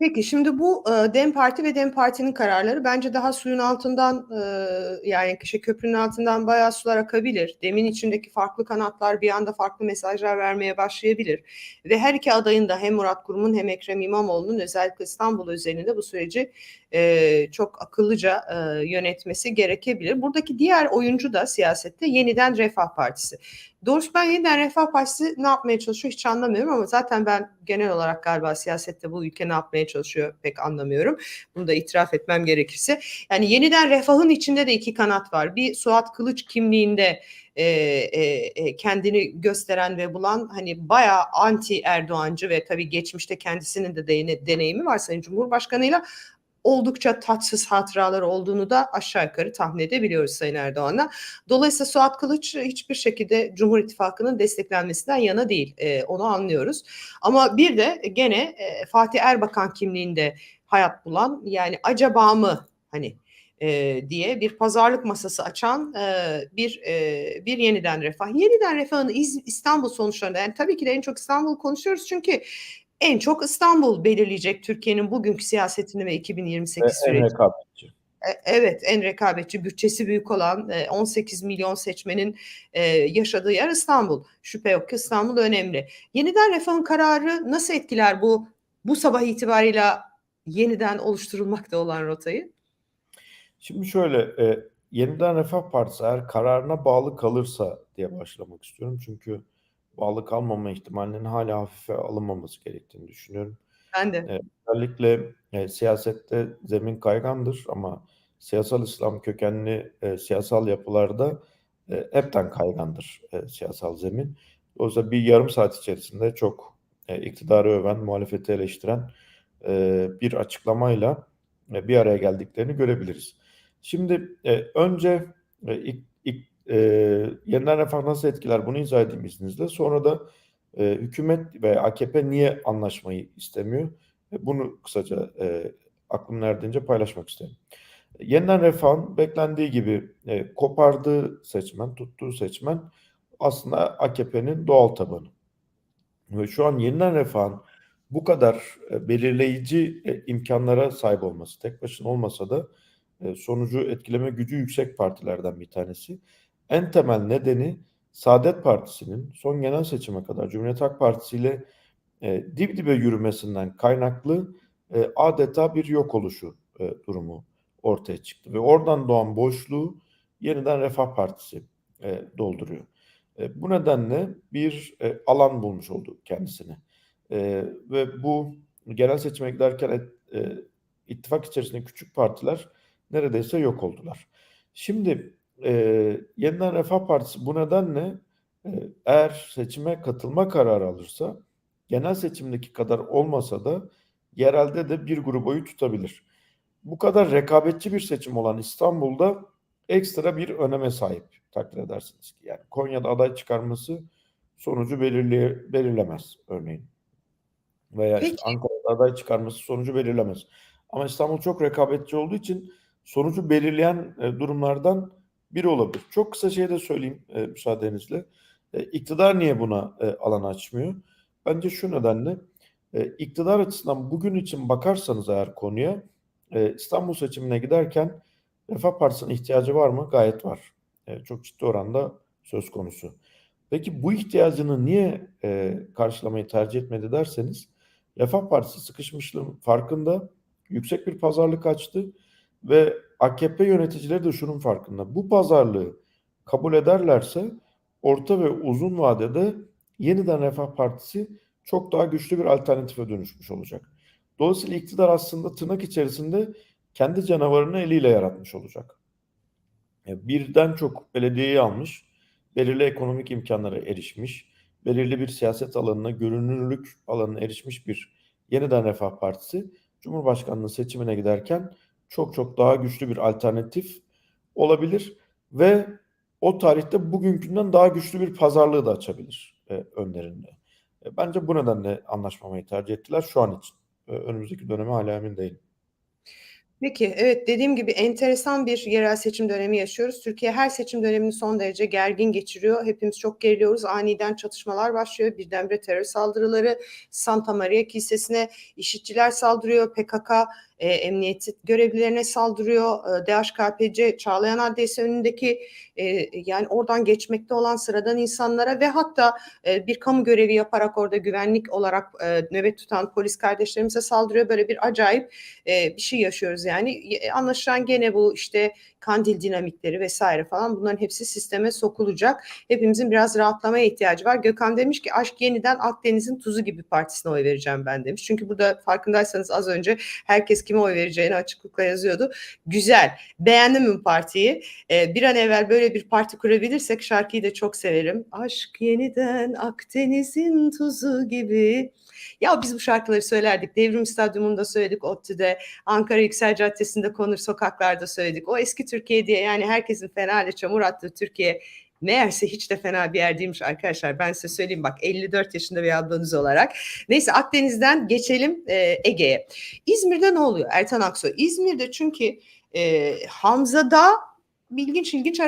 Peki şimdi bu e, Dem Parti ve Dem Parti'nin kararları bence daha suyun altından e, yani şey köprünün altından bayağı sular akabilir. Demin içindeki farklı kanatlar bir anda farklı mesajlar vermeye başlayabilir. Ve her iki adayın da hem Murat Kurum'un hem Ekrem İmamoğlu'nun özellikle İstanbul özelinde bu süreci e, çok akıllıca e, yönetmesi gerekebilir. Buradaki diğer oyuncu da siyasette yeniden Refah Partisi. Doğrusu ben yeniden Refah Partisi ne yapmaya çalışıyor hiç anlamıyorum ama zaten ben genel olarak galiba siyasette bu ülke ne yapmaya çalışıyor pek anlamıyorum. Bunu da itiraf etmem gerekirse. Yani yeniden Refah'ın içinde de iki kanat var. Bir Suat Kılıç kimliğinde e, e, kendini gösteren ve bulan hani bayağı anti Erdoğancı ve tabii geçmişte kendisinin de deneyimi var Sayın Cumhurbaşkanı'yla oldukça tatsız hatıralar olduğunu da aşağı yukarı tahmin edebiliyoruz Sayın Erdoğan'a. Dolayısıyla Suat Kılıç hiçbir şekilde Cumhur İttifakı'nın desteklenmesinden yana değil. E, onu anlıyoruz. Ama bir de gene e, Fatih Erbakan kimliğinde hayat bulan yani acaba mı hani e, diye bir pazarlık masası açan e, bir e, bir yeniden refah. Yeniden refahın İstanbul sonuçlarında yani tabii ki de en çok İstanbul konuşuyoruz çünkü en çok İstanbul belirleyecek Türkiye'nin bugünkü siyasetini ve 2028 süreci. En rekabetçi. E, evet en rekabetçi bütçesi büyük olan 18 e, milyon seçmenin e, yaşadığı yer İstanbul. Şüphe yok ki İstanbul önemli. Yeniden Refah'ın kararı nasıl etkiler bu bu sabah itibarıyla yeniden oluşturulmakta olan rotayı? Şimdi şöyle Yeniden Refah Partisi eğer kararına bağlı kalırsa diye başlamak istiyorum. Çünkü bağlı kalmama ihtimalinin hala hafife alınmaması gerektiğini düşünüyorum. Ben de. Eee, özellikle, eee, siyasette zemin kaygandır ama siyasal İslam kökenli, eee, siyasal yapılarda, eee, hepten kaygandır, eee, siyasal zemin. Dolayısıyla bir yarım saat içerisinde çok, eee, iktidarı öven, muhalefeti eleştiren, eee, bir açıklamayla, eee, bir araya geldiklerini görebiliriz. Şimdi, eee, önce, eee, ik ik Eee, yeniden refah nasıl etkiler bunu izah edeyim izninizle. Sonra da eee, hükümet ve AKP niye anlaşmayı istemiyor? E, bunu kısaca eee, aklım erdiğince paylaşmak isterim. Yeniden refahın beklendiği gibi e, kopardığı seçmen, tuttuğu seçmen aslında AKP'nin doğal tabanı. Ve şu an yeniden refahın bu kadar e, belirleyici e, imkanlara sahip olması, tek başına olmasa da e, sonucu etkileme gücü yüksek partilerden bir tanesi. En temel nedeni Saadet Partisi'nin son genel seçime kadar Cumhuriyet Halk Partisi ile e, dip dibe yürümesinden kaynaklı e, adeta bir yok oluşu e, durumu ortaya çıktı. Ve oradan doğan boşluğu yeniden Refah Partisi e, dolduruyor. E, bu nedenle bir e, alan bulmuş oldu kendisine. E, ve bu genel seçime giderken e, ittifak içerisinde küçük partiler neredeyse yok oldular. Şimdi e, Yeniden Refah Partisi bu nedenle e, eğer seçime katılma kararı alırsa genel seçimdeki kadar olmasa da yerelde de bir grubu tutabilir. Bu kadar rekabetçi bir seçim olan İstanbul'da ekstra bir öneme sahip takdir edersiniz ki. Yani Konya'da aday çıkarması sonucu belirleye, belirlemez örneğin. Veya işte Ankara'da aday çıkarması sonucu belirlemez. Ama İstanbul çok rekabetçi olduğu için sonucu belirleyen e, durumlardan biri olabilir. Çok kısa şey de söyleyeyim e, müsaadenizle. E, iktidar niye buna e, alan açmıyor? Bence şu nedenle e, iktidar açısından bugün için bakarsanız eğer konuya e, İstanbul seçimine giderken Refah Partisi'nin ihtiyacı var mı? Gayet var. E, çok ciddi oranda söz konusu. Peki bu ihtiyacını niye e, karşılamayı tercih etmedi derseniz Refah Partisi sıkışmışlığın farkında yüksek bir pazarlık açtı ve AKP yöneticileri de şunun farkında. Bu pazarlığı kabul ederlerse orta ve uzun vadede yeniden Refah Partisi çok daha güçlü bir alternatife dönüşmüş olacak. Dolayısıyla iktidar aslında tırnak içerisinde kendi canavarını eliyle yaratmış olacak. Birden çok belediyeyi almış, belirli ekonomik imkanlara erişmiş, belirli bir siyaset alanına, görünürlük alanına erişmiş bir yeniden Refah Partisi Cumhurbaşkanlığı seçimine giderken çok çok daha güçlü bir alternatif olabilir ve o tarihte bugünkünden daha güçlü bir pazarlığı da açabilir e, önlerinde. E, bence bu nedenle anlaşmamayı tercih ettiler şu an için. E, önümüzdeki döneme hala emin değilim. Peki, evet dediğim gibi enteresan bir yerel seçim dönemi yaşıyoruz. Türkiye her seçim dönemini son derece gergin geçiriyor. Hepimiz çok geriliyoruz. Aniden çatışmalar başlıyor. Birdenbire terör saldırıları, Santa Maria Kilisesi'ne işitçiler saldırıyor. PKK e, emniyet görevlilerine saldırıyor. E, DHKPC Çağlayan Adliyesi önündeki e, yani oradan geçmekte olan sıradan insanlara ve hatta e, bir kamu görevi yaparak orada güvenlik olarak e, nöbet tutan polis kardeşlerimize saldırıyor. Böyle bir acayip e, bir şey yaşıyoruz yani. E, Anlaşılan gene bu işte kandil dinamikleri vesaire falan bunların hepsi sisteme sokulacak. Hepimizin biraz rahatlamaya ihtiyacı var. Gökhan demiş ki aşk yeniden Akdeniz'in tuzu gibi partisine oy vereceğim ben demiş. Çünkü burada farkındaysanız az önce herkes kime oy vereceğini açıklıkla yazıyordu. Güzel. Beğendim mi partiyi? Ee, bir an evvel böyle bir parti kurabilirsek şarkıyı da çok severim. Aşk yeniden Akdeniz'in tuzu gibi. Ya biz bu şarkıları söylerdik. Devrim Stadyumunda söyledik, ODTÜ'de, Ankara Yüksel Caddesi'nde konur sokaklarda söyledik. O eski Türkiye diye yani herkesin fena çamur attığı Türkiye meğerse hiç de fena bir yer değilmiş arkadaşlar. Ben size söyleyeyim bak 54 yaşında bir ablanız olarak. Neyse Akdeniz'den geçelim e, Ege'ye. İzmir'de ne oluyor Ertan Aksoy? İzmir'de çünkü e, Hamza'da ilginç ilginç